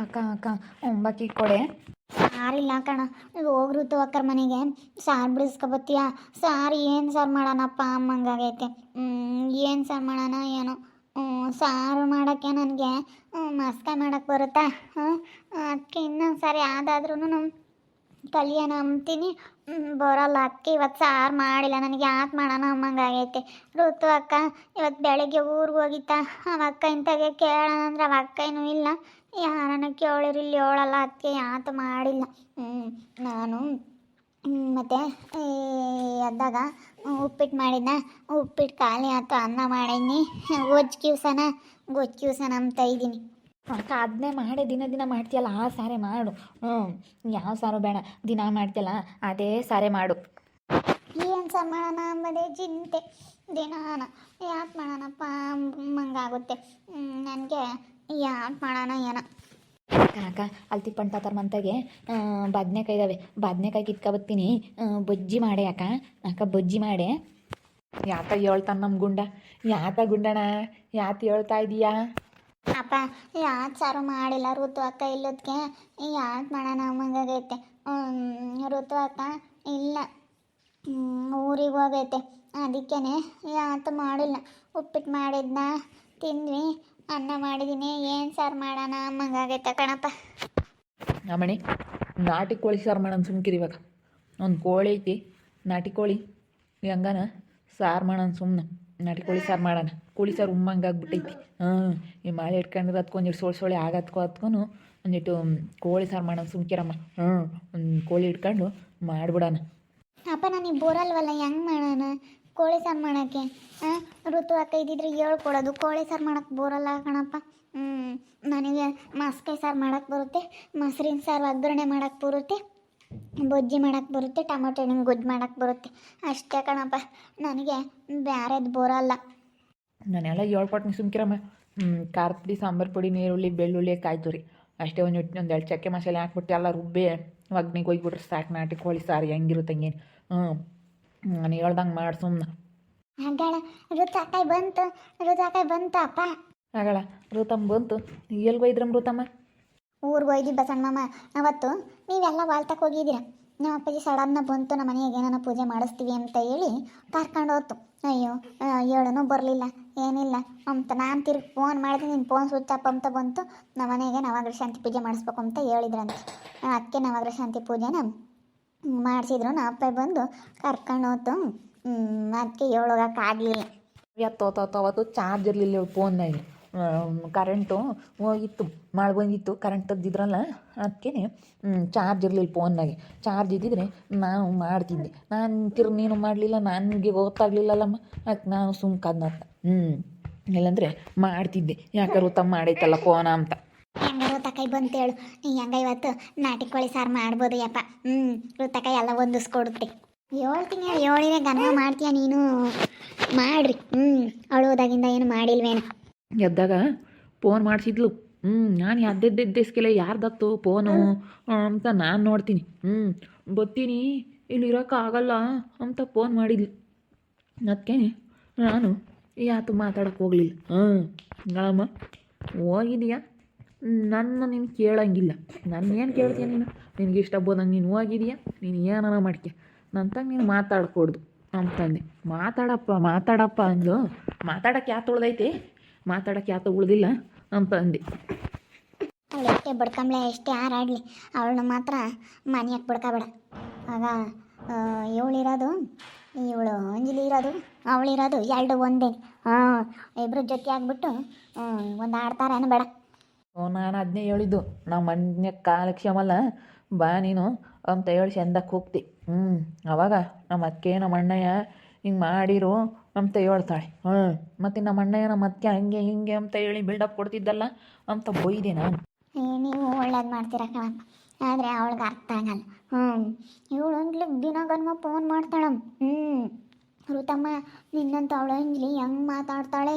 ಅಕ್ಕ ಅಕ್ಕ ಒಂಬಕ್ಕಿ ಕೊಡೆ. ಸಾರಿಲ್ಲ ಕಣ ಹೋಗ್ರು ಅಕ್ಕರ ಮನೆಗೆ. ಸಾರು ಬಿಡಿಸ್ಕೊಬತ್ತೀಯ? ಸಾರು ಏನು ಸಾರು ಮಾಡೋಣಪ್ಪ ಅಮ್ಮಂಗಾಗೈತೆ ಏನು ಸಾರ್ ಮಾಡೋಣ ಏನೋ. ಸಾರು ಮಾಡೋಕ್ಕೆ ನನಗೆ ಮಸ್ಕ ಮಾಡೋಕ್ಕೆ ಬರುತ್ತಾ? ಅದಕ್ಕೆ ಇನ್ನೊಂದು ಸಾರಿ ಯಾವುದಾದ್ರೂ ಕಲಿಯೋಣ ಅಂತೀನಿ ಬರೋಲ್ಲ ಅಕ್ಕಿ ಇವತ್ತು ಸಾರು ಮಾಡಿಲ್ಲ, ನನಗೆ ಯಾಕೆ ಮಾಡೋಣ ಅಮ್ಮಂಗಾಗೈತೆ ಋತು ಅಕ್ಕ ಇವತ್ತು ಬೆಳಗ್ಗೆ ಊರಿಗೆ ಹೋಗಿತ್ತಾ? ಅವ ಅಕ್ಕ ಇಂತಾಗೆ ಕೇಳೋಣ ಅಂದ್ರೆ ಅವ ಅಕ್ಕ ಏನೂ ಇಲ್ಲ. ಯಾರನ್ನ ಕೇಳಿರಿ ಇಲ್ಲಿ ಹೇಳಲ್ಲ ಅದಕ್ಕೆ ಯಾತ ಮಾಡಿಲ್ಲ. ಹ್ಞೂ ನಾನು ಮತ್ತೆ ಅದಾಗ ಉಪ್ಪಿಟ್ಟು ಮಾಡಿದ್ದ ಉಪ್ಪಿಟ್ಟು ಖಾಲಿ ಆಯ್ತು ಅನ್ನ ಮಾಡೀನಿ ಗೊಜ್ಜು ಕ್ಯೂಸನ ಗೊಜ್ಜು ಕ್ಯೂಸನ ಅಂತ ಇದ್ದೀನಿ. ಅಕ್ಕ ಅದನ್ನೇ ಮಾಡೇ ದಿನ ದಿನ ಮಾಡ್ತೀಯಲ್ಲ ಆ ಸಾರೆ ಮಾಡು. ಹ್ಞೂ ಯಾವ ಸಾರು ಬೇಡ ದಿನ ಮಾಡ್ತೀಯಲ್ಲ ಅದೇ ಸಾರೆ ಮಾಡು. ಏನು ಸಮಾನ ಮಾಡೋಣ ಅಂಬದೇ ಚಿಂತೆ ದಿನಾನ ಯಾಕೆ ಮಾಡೋಣಪ್ಪ ಮಂಗಾಗುತ್ತೆ ನನಗೆ ಯಾಕೆ ಮಾಡೋಣ ಏನ? ಕಾಕ ಅಲ್ತಿ ಪಂಟ ತರ ಮಂತಾಗೆ ಬದನೆಕಾಯಿ ಇದ್ದಾವೆ ಬದನೆಕಾಯಿ ಕಿತ್ಕೊಬತ್ತೀನಿ ಬಜ್ಜಿ ಮಾಡೆ ಅಕ್ಕ. ಅಕ್ಕ ಬಜ್ಜಿ ಮಾಡೆ. ಯಾತ ಹೇಳ್ತಾನ ನಮ್ಮ ಗುಂಡ? ಯಾತ ಗುಂಡಣ? ಯಾತ ಹೇಳ್ತಾ ಇದೀಯಾ? ಅಪ್ಪ ಯಾಕೆ ಸಾರು ಮಾಡಿಲ್ಲ ಋತು ಅಕ್ಕ ಇಲ್ಲದಕ್ಕೆ ಯಾತ್ ಮಾಡೋಣ ಮಂಗಾಗೈತೆ ಋತು ಅಕ್ಕ ಇಲ್ಲ. ಊರಿಗೆ ಹೋಗೈತೆ. ಅದಕ್ಕೇ ಯಾತು ಮಾಡಿಲ್ಲ. ಉಪ್ಪಿಟ್ಟು ಮಾಡಿದ್ನ ತಿಂದ್ವಿ. ಅನ್ನ ಮಾಡಿದ್ದೀನಿ ಏನು ಸಾರು ಮಾಡೋಣ? ಅಮ್ಮಂಗಾಗೈತೆ ಕಣಪ್ಪ. ಅಮ್ಮಣಿ ನಾಟಿ ಕೋಳಿ ಸಾರು ಮಾಡೋಣ ಸುಮ್ಕಿರಿ ಇವಾಗ. ಒಂದು ಕೋಳಿ ಐತಿ ನಾಟಿ ಕೋಳಿ. ಹಂಗಾನ ಸಾರು ಮಾಡೋಣ ಸುಮ್ಮನೆ ನಾಟಿ ಕೋಳಿ ಸಾರು ಮಾಡೋಣ. ಕೋಳಿ ಸಾರು ಉಮ್ಮಂಗೆ ಆಗ್ಬಿಟ್ಟೈತಿ. ಹಾಂ ಈ ಮಾಲೆ ಇಟ್ಕೊಂಡಿದ್ದು ಅದಕ್ಕೊಂದಿಟ್ಟು ಸೋಳು ಸೋಳೆ ಆಗತ್ಕೊ ಹತ್ಕೊಂಡು ಒಂದಿಟ್ಟು ಕೋಳಿ ಸಾರು ಮಾಡೋಣ ಸುಮ್ಕಿರಮ್ಮ ಹ್ಞೂ ಒಂದು ಕೋಳಿ ಇಟ್ಕೊಂಡು ಮಾಡಿಬಿಡೋಣ. ಅಪ್ಪ ನಾನು ಬೋರಲ್ವಲ್ಲ ಹೆಂಗೆ ಮಾಡೋಣ? ಕೋಳಿ ಸಾರು ಮಾಡೋಕ್ಕೆ? ಹಾಂ ಋತು ಅಕ್ಕ ಇದ್ದಿದ್ರೆ ಹೇಳ್ಕೊಡೋದು ಕೋಳಿ ಸಾರು ಮಾಡೋಕ್ಕೆ ಬೋರಲ್ಲ ಕಣಪ್ಪ. ಹ್ಞೂ ನನಗೆ ಮಸ್ಕಾಯಿ ಸಾರು ಮಾಡೋಕ್ಕೆ ಬರುತ್ತೆ. ಮೊಸರಿನ ಸಾರು ಒಗ್ಗರಣೆ ಮಾಡೋಕ್ಕೆ ಬರುತ್ತೆ. ಬಜ್ಜಿ ಮಾಡೋಕ್ಕೆ ಬರುತ್ತೆ. ಟೊಮೊಟೊ ಹಣ್ಣಿನ ಗೊಜ್ಜು ಮಾಡೋಕ್ಕೆ ಬರುತ್ತೆ. ಅಷ್ಟೇ ಕಣಪ್ಪ. ನನಗೆ ಬೇರೆದು ಬೋರಲ್ಲ. ನಾನೆಲ್ಲ ಹೇಳ್ಕೊಟ್ನಿ ಸುಮ್ಕಿರಮ್ಮ. ಖಾರದ ಪುಡಿ, ಸಾಂಬಾರು ಪುಡಿ, ನೀರುಳ್ಳಿ, ಬೆಳ್ಳುಳ್ಳಿ ಕಾಯ್ತು ತುರಿ ಅಷ್ಟೇ ಒಂದು ಒಂದು ಎರಡು ಚಕ್ಕೆ ಮಸಾಲೆ ಹಾಕ್ಬಿಟ್ಟು ಎಲ್ಲ ರುಬ್ಬಿ ಒಗ್ನಿಗೆ ಹೋಗ್ಬಿಟ್ರೆ ಸಾಕು ನಾಟಿ ಕೋಳಿ ಸಾರು ಹೆಂಗಿರುತ್ತೆ ಹಂಗೇನು. ಹ್ಞೂ ನಾನು ಹೇಳ್ದಂಗೆ ಮಾಡಿ ಸುಮ್ಮನೆ ಹಾಗಾಳ ಋತು ಅಕ್ಕಾಯಿ ಬಂತು ಋತು ಅಕ್ಕಾಯಿ ಬಂತು ಅಪ್ಪ ಆಗಲ್ಲ ಋತಮ್ಮ ಬಂತು ಎಲ್ಲಿ ಒಯ್ದ್ರಮ್ಮ ಋತಮ್ಮ? ಊರಿಗೆ ಹೋಯ್ದಿ ಬಸಣ್ಣ ಮಾಮ ಅವತ್ತು ನೀವೆಲ್ಲ ವಾಲ್ತಕ್ಕೆ ಹೋಗಿದ್ದೀರ. ನಮ್ಮ ಅಪ್ಪಾಜಿ ಸಡನ್ನ ಬಂತು ನಮ್ಮ ಮನೆಗೆ ಏನಾನ ಪೂಜೆ ಮಾಡಿಸ್ತೀವಿ ಅಂತ ಹೇಳಿ ಕರ್ಕೊಂಡು ಹೋತು. ಅಯ್ಯೋ ಹೇಳನು ಬರಲಿಲ್ಲ ಏನಿಲ್ಲ. ಅಂತ ನಾನು ತಿರ್ಗಿ ಫೋನ್ ಮಾಡಿದೆ ನಿನ್ನ ಫೋನ್ ಸ್ವಿಚ್ ಆಫ್ ಅಂತ ಬಂತು. ನಮ್ಮ ಮನೆಗೆ ನವಗ್ರಹ ಶಾಂತಿ ಪೂಜೆ ಮಾಡಿಸ್ಬೇಕು ಅಂತ ಹೇಳಿದ್ರಂತೆ. ಅದಕ್ಕೆ ನವಗ್ರಹ ಶಾಂತಿ ಪೂಜೆನ ಮಾಡಿಸಿದ್ರು. ನಮ್ಮ ಅಪ್ಪ ಬಂದು ಕರ್ಕೊಂಡು ಹೋತು. ಅದಕ್ಕೆ ಹೇಳೋಗಕ್ಕಾಗಲಿಲ್ಲ ಎತ್ತೋತೋತ ಅವತ್ತು ಚಾರ್ಜ್ ಇರಲಿಲ್ಲ ಫೋನ್ನಾಗಿ ಕರೆಂಟು ಹೋಗಿತ್ತು ಮಳೆ ಬಂದಿತ್ತು ಕರೆಂಟ್ ತೆಗ್ದಿದ್ರಲ್ಲ ಅದಕ್ಕೆ ಚಾರ್ಜ್ ಇರಲಿಲ್ಲ ಫೋನ್ನಾಗೆ ಚಾರ್ಜ್ ಇದ್ದಿದ್ರೆ ನಾನು ಮಾಡ್ತಿದ್ದೆ. ನಾನು ತಿರ್ಗಿ ನೀನು ಮಾಡಲಿಲ್ಲ, ನನಗೆ ಗೊತ್ತಾಗ್ಲಿಲ್ಲಲ್ಲಮ್ಮ. ಅದಕ್ಕೆ ನಾನು ಸುಮ್ಕಾದ್ನಂತ ಹ್ಞೂ ಇಲ್ಲಾಂದರೆ ಮಾಡ್ತಿದ್ದೆ. ಯಾಕೆ ತಮ್ಮ ಮಾಡೈತಲ್ಲ ಫೋನ ಅಂತ. ಋತಕಾಯಿ ಬಂತೇಳು ಹೆಂಗ ಇವತ್ತು ನಾಟಿ ಕೋಳಿ ಸಾರು ಮಾಡ್ಬೋದು ಯಪ್ಪ. ಹ್ಞೂ ಋತಕಾಯಿ ಎಲ್ಲ ಹೊಂದಿಸ್ಕೊಡುತ್ತೆ. ಹೇಳ್ತೀನಿ ಹೇಳಿ ಹೇಳಿದ್ರೆ ಗನ ಮಾಡ್ತೀಯ ನೀನು. ಮಾಡ್ರಿ. ಹ್ಞೂ ಹೋದಾಗಿಂದ ಏನು ಮಾಡಿಲ್ವೇನು? ಎದ್ದಾಗ ಫೋನ್ ಮಾಡಿಸಿದ್ಲು. ಹ್ಞೂ ನಾನು ಎದ್ದೆದ್ದೆದ್ದೆಸ್ಕೆಲ್ಲ ಯಾರ್ದತ್ತು ಫೋನು? ಅಂತ ನಾನು ನೋಡ್ತೀನಿ. ಹ್ಞೂ ಬತ್ತೀನಿ ಇಲ್ಲಿ ಇರೋಕ್ಕಾಗಲ್ಲ ಅಂತ ಫೋನ್ ಮಾಡಿದ್ಲು. ಅದಕ್ಕೆ ನಾನು ಯಾತು ಮಾತಾಡೋಕೆ ಹೋಗಲಿಲ್ಲ. ಹಾಂ ನಳಮ್ಮ, ಹೋಗಿದೀಯಾ? ನನ್ನ ನೀನು ಕೇಳಂಗಿಲ್ಲ. ನಾನು ಏನು ಕೇಳ್ತೀಯ ನೀನು? ನಿನಗೆ ಇಷ್ಟ ಬಂದಂಗೆ ನೀನು ಹೋಗಿದೆಯಾ ನೀನು ಏನಾರ ಮಾಡ್ಕೆ ನಂತಾಗ ನೀನು ಮಾತಾಡ್ಕೊಡ್ದು. ಅಂತಂದೆ ಮಾತಾಡಪ್ಪ ಮಾತಾಡಪ್ಪ ಅಂದು ಮಾತಾಡೋಕೆ ಯಾತ ಉಳ್ದೈತಿ? ಮಾತಾಡೋಕೆ ಯಾತ ಉಳ್ದಿಲ್ಲ? ಅಂತಂದೆ ಅವಳು ಎಷ್ಟೇ ಬಡ್ಕಂಬ್ಳೆ? ಎಷ್ಟೇ ಹಾರಾಡಲಿ ಅವಳನ್ನ ಮಾತ್ರ ಮನೆಯಾಗ ಬಡ್ಕಬೇಡ. ಆಗ ಇವಳಿರೋದು, ಇವಳು ಅಂಜಲಿ ಇರೋದು, ಅವಳಿರೋದು ಎರಡು ಒಂದೇ. ಹಾಂ ಇಬ್ಬರು ಜೊತೆ ಆಗಿಬಿಟ್ಟು ಒಂದು ಆಡ್ತಾರೇನು ಬೇಡ. ನಾನು ಅದನ್ನೇ ಹೇಳಿದ್ದು. ನಮ್ಮ ಮನೆ ಕಾಲಕ್ಷಮಲ್ಲ, ಬಾ ನೀನು ಅಂತ ಹೇಳಿ ಚಂದಕ್ಕೆ ಹೋಗ್ತಿ. ಹ್ಞೂ ಅವಾಗ ನಮ್ಮ ಅಕ್ಕೆ ನಮ್ಮ ಅಣ್ಣಯ್ಯ ಹಿಂಗೆ ಮಾಡಿರು ಅಂತ ಹೇಳ್ತಾಳೆ. ಹ್ಞೂ ಮತ್ತು ನಮ್ಮ ಅಣ್ಣಯ್ಯ ನಮ್ಮ ಅಕ್ಕ ಹಂಗೆ ಹಿಂಗೆ ಅಂತ ಹೇಳಿ ಬಿಲ್ಡಪ್ ಕೊಡ್ತಿದ್ದಲ್ಲ ಅಂತ ಬೈದೆ ನಾನು. ನೀವು ಒಳ್ಳೇದು ಮಾಡ್ತೀರ ಕಣಪ್ಪ. ಆದರೆ ಅವಳಿಗೆ ಅರ್ಥ ಆಗಲ್ಲ. ಹ್ಞೂ ಇವಳು ಅಂದ್ಲಿ ದಿನ ಗನ್ಮ ಫೋನ್ ಮಾಡ್ತಾಳಮ್ಮ ಹ್ಞೂ ಋತಮ್ಮ ನಿನ್ನಂತ ಅವಳು ಅಂಗ್ಲಿ ಹೆಂಗೆ ಮಾತಾಡ್ತಾಳೆ?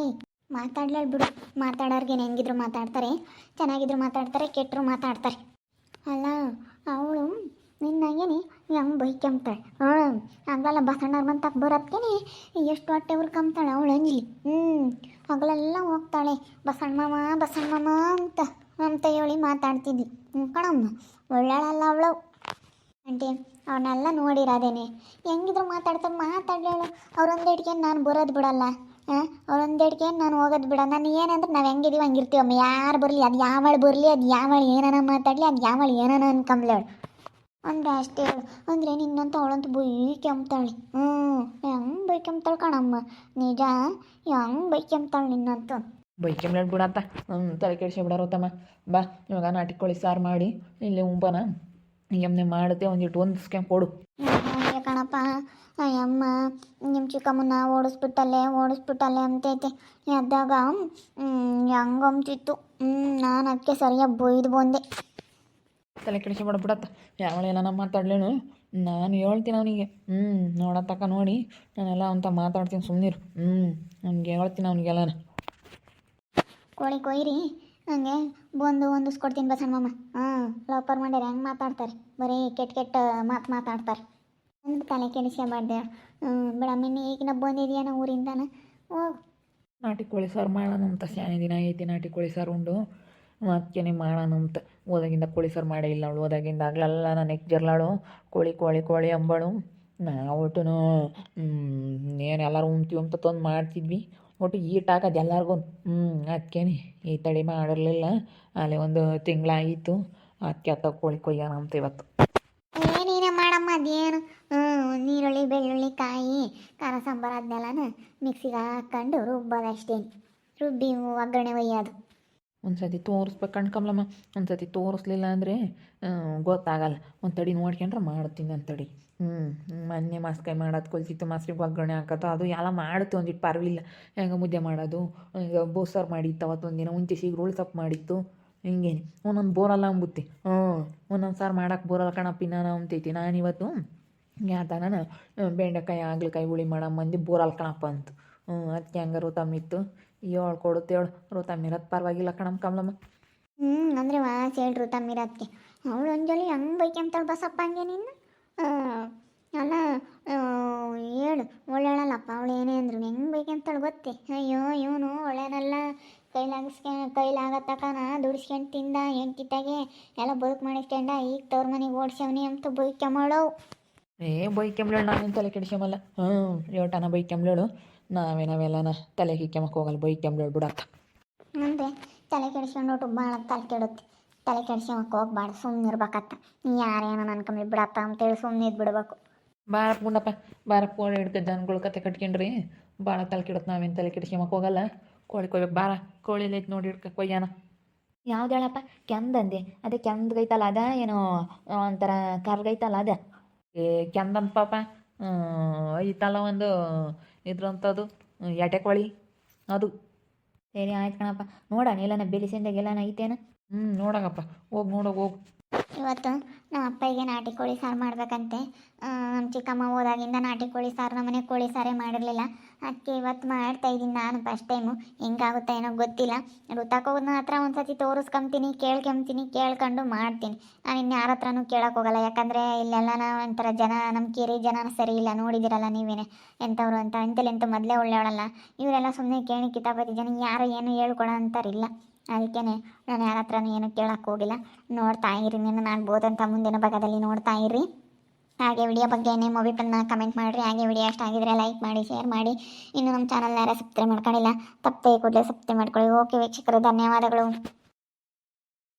ಮಾತಾಡ್ಲಾಳ ಬಿಡು. ಮಾತಾಡೋರ್ಗೇನು ಹೆಂಗಿದ್ರು ಮಾತಾಡ್ತಾರೆ, ಚೆನ್ನಾಗಿದ್ರು ಮಾತಾಡ್ತಾರೆ ಕೆಟ್ಟರು ಮಾತಾಡ್ತಾರೆ. ಅಲ್ಲ, ಅವಳು ನಿನ್ನಾಗೇನೆ ಹೆಂಗೆ ಬೈಕೊಂಬ್ತಾಳೆ? ಹಾಂ ಹಗಲ ಬಸಣ್ಣವ್ರ ಮಂತಕ್ಕೆ ಬರೋದ್ಕೇನೆ ಎಷ್ಟು ಹೊಟ್ಟೆ ಉರ್ಕೊಂಬ್ತಾಳೆ ಅವಳು ಅಂಜಲಿ. ಹ್ಞೂ ಹಗಲೆಲ್ಲ ಹೋಗ್ತಾಳೆ. ಬಸಣ್ಣ ಮಾಮ ಬಸಣ್ಣ ಅಂತ ಅಂತ ಹೇಳಿ ಮಾತಾಡ್ತಿದ್ವಿ. ಕಣಮ್ಮ ಒಳ್ಳಾಳಲ್ಲ ಅವಳು. ಅಂಟಿ ಅವನ್ನೆಲ್ಲ ನೋಡಿರೋದೇನೆ. ಹೆಂಗಿದ್ರು ಮಾತಾಡ್ತಾರೆ ಅವ್ರೊಂದು ಇಟ್ಕೊಂಡು ನಾನು ಬರೋದು ಬಿಡಲ್ಲ. ಹಾಂ ಅವ್ರೊಂದೇಟ್ಗೆ ನಾನು ಹೋಗೋದು ಬಿಡ ನಾನು ಏನಂದ್ರೆ ನಾವು ಹೆಂಗಿದೀವಿ ಹಂಗಿರ್ತೀವಮ್ಮ ಯಾರು ಬರಲಿ ಅದು ಯಾವಳು ಬರಲಿ ಅದು ಯಾವಳು ಏನಾನ ಮಾತಾಡಲಿ ಅದು ಯಾವಳು ಏನಾನ ಅನ್ಕಂಬ್ಲೇಳು ಅಂದ್ರೆ ಅಷ್ಟೇ ಹೇಳು ಅಂದರೆ ನಿನ್ನಂತ ಅವಳಂತೂ ಬೈಕೆಂಬ್ತಾಳೆ ಹ್ಞೂ ಹೆಂಗೆ ಬೈಕೆಂಬ್ತಾಳೆ ಕಣಮ್ಮ? ನಿಜ? ಹೆಂಗೆ ಬೈಕೆಂಬ್ತಾಳೆ ನಿನ್ನಂತ? ಬೈಕೆ ಮೇಲೆ ಬಿಡತ್ತ ಹ್ಞೂ ತಲೆ ಕೆಡಿಸಿ ಬಿಡೋರು ತಮ್ಮ ಬಾ ಇವಾಗ ನಾಟಿ ಕೋಳಿ ಸಾರು ಮಾಡಿ ಇಲ್ಲಿ ಉಂಬನ. ಎಮ್ಮೆ ಮಾಡುತ್ತೆ ಒಂದಿಟ್ಟು ಸ್ಕೆಂಪ್ ಕೊಡು. ಹಾಗೆ ಕಣಪ್ಪ. ಅಯ್ಯಮ್ಮ ನಿಮ್ಮ ಚಿಕ್ಕಮ್ಮನ ಓಡಿಸ್ಬಿಟ್ಟಲೆ ಓಡಿಸ್ಬಿಟ್ಟಲ್ಲೇ ಅಂತೈತೆ. ಎದ್ದಾಗ ಹೆಂಗಂತಿತ್ತು ಹ್ಞೂ ನಾನು ಅದಕ್ಕೆ ಸರಿಯಾಗಿ ಬೊಯ್ದು ಬಂದೆ. ತಲೆ ಕೆಡಿಸಿ ಬಿಡಬಿಡತ್ತ ಯಾವ ಏನಾನ ಮಾತಾಡ್ಲೇನು ನಾನು ಹೇಳ್ತೀನಿ ಅವನಿಗೆ. ಹ್ಞೂ ನೋಡತ್ತಕ್ಕ ನೋಡಿ. ನಾನೆಲ್ಲ ಅಂತ ಮಾತಾಡ್ತೀನಿ ಸುಮ್ಮನಿರು ಹ್ಞೂ ಅವ್ನಿಗೆ ಹೇಳ್ತೀನಿ ಅವನಿಗೆಲ್ಲ ಕೋಳಿ ಕೊಯ್ರಿ. ಹಂಗೆ ಬಂದು ಹೊಂದಿಸ್ಕೊಡ್ತೀನಿ ಬಸಣ್ಣಮ್ಮ. ಹಾಂ ಲಾಪರ್ ಮಾಡ್ಯಾರ ಹೆಂಗೆ ಮಾತಾಡ್ತಾರೆ? ಬರೀ ಕೆಟ್ಟ ಕೆಟ್ಟ ಮಾತು ಮಾತಾಡ್ತಾರೆ. ಒಂದು ತಲೆ ಕೆಡಿಸ್ಕೊಬಾರ್ದೆ ಬಿಡಮ್ಮಿ ಈಗ ಬಂದಿದ್ಯಾನ ಊರಿಂದ ಓ. ನಾಟಿ ಕೋಳಿ ಸಾರು ಮಾಡೋಣ ಅಂತ ಸ್ಯಾನೆ ದಿನ ಐತಿ ನಾಟಿ ಕೋಳಿ ಸಾರು ಉಂಡು. ಮತ್ತೇನೆ ಮಾಡೋಣ ಅಂತ ಓದಾಗಿಂದ ಕೋಳಿ ಸಾರು ಮಾಡೇ ಇಲ್ಲ ಅವಳು. ಓದಾಗಿಂದ ಆಗ್ಲೆಲ್ಲ ನಾನು ಜರ್ಲಾಳು. ಕೋಳಿ ಕೋಳಿ ಕೋಳಿ ಅಂಬಳು. ನಾವು ಒಟ್ಟು ಏನು ಎಲ್ಲರೂ ಉಣ್ತೀವಿ ಅಂತ ತಂದು ಮಾಡ್ತಿದ್ವಿ. ಒಟ್ಟು ಈಟ್ ಹಾಕೋದು ಎಲ್ಲರಿಗೂ ಹ್ಞೂ ಅದಕ್ಕೇನೆ ಈ ತಡಿ ಮಾಡಿರಲಿಲ್ಲ. ಅಲ್ಲಿ ಒಂದು ತಿಂಗಳಾಗಿತ್ತು ಅದಕ್ಕೆ ಅತ್ತ ಕೋಳಿ ಕೊಯ್ಯೋಣ ಅಂತ ಇವತ್ತು. ಅದೇನು? ನೀರುಳ್ಳಿ ಬೆಳ್ಳುಳ್ಳಿ, ಕಾಯಿ, ಖಾರ, ಸಾಂಬಾರು ಅದನ್ನೆಲ್ಲನ ಮಿಕ್ಸಿಗೆ ಹಾಕ್ಕೊಂಡು ರುಬ್ಬೋದಷ್ಟೇನು ರುಬ್ಬಿ ಒಗ್ಗರಣೆ ಒಯ್ಯೋದು. ಒಂದು ಸತಿ ತೋರಿಸ್ಬೇಕು ಕಣ್ಕಂಬ್ಲಮ್ಮ ಒಂದು ಸತಿ ತೋರಿಸ್ಲಿಲ್ಲ ಅಂದರೆ ಗೊತ್ತಾಗಲ್ಲ. ಒಂದು ತಡಿ ನೋಡ್ಕೊಂಡ್ರೆ ಮಾಡ್ತೀನಿ ಒಂದು ತಡಿ ಹ್ಞೂ ಮೊನ್ನೆ ಮಾಸ್ಕಾಯಿ ಮಾಡೋದು ಕೊಲ್ತಿತ್ತು ಮಾಸ್ರಿಗೆ ಒಗ್ಗರಣೆ ಹಾಕೋದು ಅದು ಎಲ್ಲ ಮಾಡುತ್ತೆ ಒಂದಿಟ್ಟು ಪರವಿಲ್ಲ. ಹೆಂಗೆ ಮುದ್ದೆ ಮಾಡೋದು, ಈಗ ಬೋಸಾರು ಮಾಡಿತ್ತು ಅವತ್ತು ಒಂದಿನ ಉಂಚೆ ಸೀಗ್ರೋಳು ಸೊಪ್ಪು ಮಾಡಿತ್ತು. ಹಿಂಗೇನೆ? ಒಂದೊಂದು ಬೋರಲ್ಲ ಅಂಬುತ್ತೆ. ಹ್ಞೂ, ಒಂದೊಂದು ಸಾರು ಮಾಡೋಕೆ ಬೋರಲ್ಲ ಕಣಪ್ಪ ನಾನು ಅಂತೈತಿ ನಾನು ಇವತ್ತು ಯಾತನ ಬೆಂಡೆಕಾಯಿ ಆಗ್ಲಿಕಾಯಿ ಹುಳಿ ಮಾಡ ಮಂದಿ ಬೋರಲ್ಲ ಕಣಪ್ಪ ಅಂತ. ಹ್ಞೂ ಅದಕ್ಕೆ ಹಂಗೆ ಋತಮಿತ್ತು ಏಳು ಕೊಡುತ್ತೆ ಏಳು. ಋತಮಿರೋದು ಪರವಾಗಿಲ್ಲ ಕಣಮ್ಮ ಕಮಲಮ್ಮ. ಹ್ಞೂ, ಅಂದರೆ ವಾಸಿ ಹೇಳಿ ರೋತಮ್ಮಿರತ್ಗೆ ಅವಳು ಒಂಜಲಿ ಹೆಂಗೆ ಬೈಕೆಂತಾಳೆ ಬಸಪ್ಪ ಹಂಗೆ ನಿನ್ನ? ಅಲ್ಲ ಹೇಳು ಒಳ್ಳೆಳಲ್ಲಪ್ಪ ಅವಳು ಏನೇ ಅಂದ್ರು. ಹೆಂಗೆ ಬೈಕೆಂತಾಳೆ ಗೊತ್ತೇ? ಅಯ್ಯೋ, ಇವನು ಒಳ್ಳೆನಲ್ಲ. ಕೈಲಾಗಿಸ್ಕೆ ಕೈಲಾಗತ್ತಕನ ದುಡಿಸ್ಕೊಂಡು ತಿಂದ ಹೆಂಡ್ತಿತ್ತಾಗೆ ಎಲ್ಲ ಬದುಕು ಮಾಡಿಸ್ಕೊಂಡ ಈಗ ತವ್ರ ಮನೆಗೆ ಓಡಿಸ್ಯವನಿ ಅಂತ ಬೈಕ್ಯಂಬಳವು ಏ ಬೈಕೆಂಬ್ಲೇಳು ನಾನು ತಲೆ ಕೆಡಿಸ್ಕೊಂಬಲ್ಲ ಹ್ಞೂ ಯೋಟನ ಬೈಕೆಂಬ್ಲೇಳು ನಾವೇ ನಾವೆಲ್ಲನ ತಲೆ ಹಿಕ್ಕೆಮಕ್ಕೆ ಹೋಗಲ್ಲ ಬೈಕೆಂಬ್ಲೇಳು ಬಿಡತ್ತ ಅಂದರೆ ತಲೆ ಕೆಡಿಸ್ಕೊಂಡೋಟು ಭಾಳ ತಲೆ ಕೆಡುತ್ತೆ. ತಲೆ ಕೆಡಿಸ್ಕೊಂಬಕ್ಕೆ ಹೋಗ್ಬಾರ್ದು ಸುಮ್ಮನೆ ಇರ್ಬೇಕತ್ತ. ನೀ ಯಾರೇನೋ ಅನ್ಕೊಂಡ್ರಿ ಬಿಡಪ್ಪ ಅಂತೇಳಿ ಸುಮ್ಮನೆ ಇದ್ದು ಬಿಡಬೇಕು. ಬಾರಪ್ಪ ಗುಂಡಪ್ಪ ಬಾರಪ್ಪ ಹಿಡ್ಕ ಜನಗಳು ಕತೆ ಕಟ್ಕೊಂಡ್ರಿ. ಭಾಳ ತಲೆ ಕೆಡುತ್ತೆ ನಾವೇನು ತಲೆ ಕೆಡಿಸ್ಕೊಂಬಕ್ಕೆ ಹೋಗಲ್ಲ. ಕೋಳಿ ಕೊಯ್ಬೇಕು ಬಾರ ಕೋಳಿ ಐತೆ ನೋಡಿ ಹಿಡ್ಕ ಕೊಯ್ಯಾನ. ಯಾವ್ದು ಹೇಳಪ್ಪ ಕೆಂದಂದೆ ಅದೇ ಕೆಂದ್ಗೈತಲ್ಲ ಅದ ಏನೋ ಒಂಥರ ಕರ್ಗೈತಲ್ಲ ಅದ. ಏ ಕೆಂದಂತ ಪಾಪ ಐತಲ್ಲ ಒಂದು ಇದ್ರಂಥದ್ದು ಎಟೆ ಕೋಳಿ ಅದು. ಸರಿ ಆಯ್ತು ಕಣಪ್ಪ. ನೋಡೋಣ ಎಲ್ಲನ ಬೆಳೆಸಿಂದಾಗ ಎಲ್ಲನ ಐತೇನ? ಹ್ಞೂ ನೋಡಗಪ್ಪ. ಹೋಗಿ ನೋಡೋಗಿ ಹೋಗು. ಇವತ್ತು ನಮ್ಮ ಅಪ್ಪಗೆ ನಾಟಿ ಕೋಳಿ ಸಾರು ಮಾಡಬೇಕಂತೆ. ನಮ್ಮ ಚಿಕ್ಕಮ್ಮ ಹೋದಾಗಿಂದ ನಾಟಿ ಕೋಳಿ ಸಾರು ನಮ್ಮನೆ ಕೋಳಿ ಸಾರೇ ಮಾಡಿರಲಿಲ್ಲ. ಅದಕ್ಕೆ ಇವತ್ತು ಮಾಡ್ತಾ ಇದ್ದೀನಿ ನಾನು ಫಸ್ಟ್ ಟೈಮು ಹೆಂಗಾಗುತ್ತೆ ಏನೋ ಗೊತ್ತಿಲ್ಲ. ಋತಕೋನ ಹತ್ರ ಒಂದು ಸತಿ ತೋರಿಸ್ಕೊಂತೀನಿ, ಕೇಳ್ಕೊಂತೀನಿ, ಕೇಳ್ಕೊಂಡು ಮಾಡ್ತೀನಿ. ನಾನು ಇನ್ನು ಯಾರ ಹತ್ರನೂ ಕೇಳೋಕ್ಕೋಗಲ್ಲ ಯಾಕಂದರೆ ಇಲ್ಲೆಲ್ಲ ಒಂಥರ ಜನ ನಮ್ಮ ಕೇರಿ ಜನ ಸರಿ ಇಲ್ಲ. ನೋಡಿದಿರಲ್ಲ ನೀವೇನೆ ಎಂಥವ್ರು ಅಂತ. ಇಂತಲೆಂತ ಮೊದಲೇ ಒಳ್ಳೆಯವಳಲ್ಲ. ಇವರೆಲ್ಲ ಸುಮ್ಮನೆ ಕೇಳಿ ಕಿತಾಪತಿ ಜನ. ಯಾರು ಏನು ಹೇಳ್ಕೊಡೋ ಅಂತಾರಿಲ್ಲ. ಅದಕ್ಕೇ ನಾನು ಯಾರ ಹತ್ರನೂ ಏನು ಕೇಳಕ್ಕೆ ಹೋಗಿಲ್ಲ. ನೋಡ್ತಾ ಇರಿ ನೀನು ನಾನು ಬೋದಂತ ಮುಂದಿನ ಭಾಗದಲ್ಲಿ ನೋಡ್ತಾ ಇರಿ. ಹಾಗೆ ವಿಡಿಯೋ ಬಗ್ಗೆ ನಿಮ್ಮ ಅಭಿಪ್ರಾಯನ ಕಮೆಂಟ್ ಮಾಡಿರಿ. ಹಾಗೆ ವಿಡಿಯೋ ಇಷ್ಟ ಆಗಿದ್ರೆ ಲೈಕ್ ಮಾಡಿ ಶೇರ್ ಮಾಡಿ. ಇನ್ನು ನಮ್ಮ ಚಾನಲ್ ಯಾರು ಸಬ್ಸ್ಕ್ರೈಬ್ ಮಾಡ್ಕೊಂಡಿಲ್ಲ ತಪ್ಪೇ ಕೂಡಲೇ ಸಬ್ಸ್ಕ್ರೈಬ್ ಮಾಡ್ಕೊಳ್ಳಿ. ಓಕೆ ವೀಕ್ಷಕರು, ಧನ್ಯವಾದಗಳು.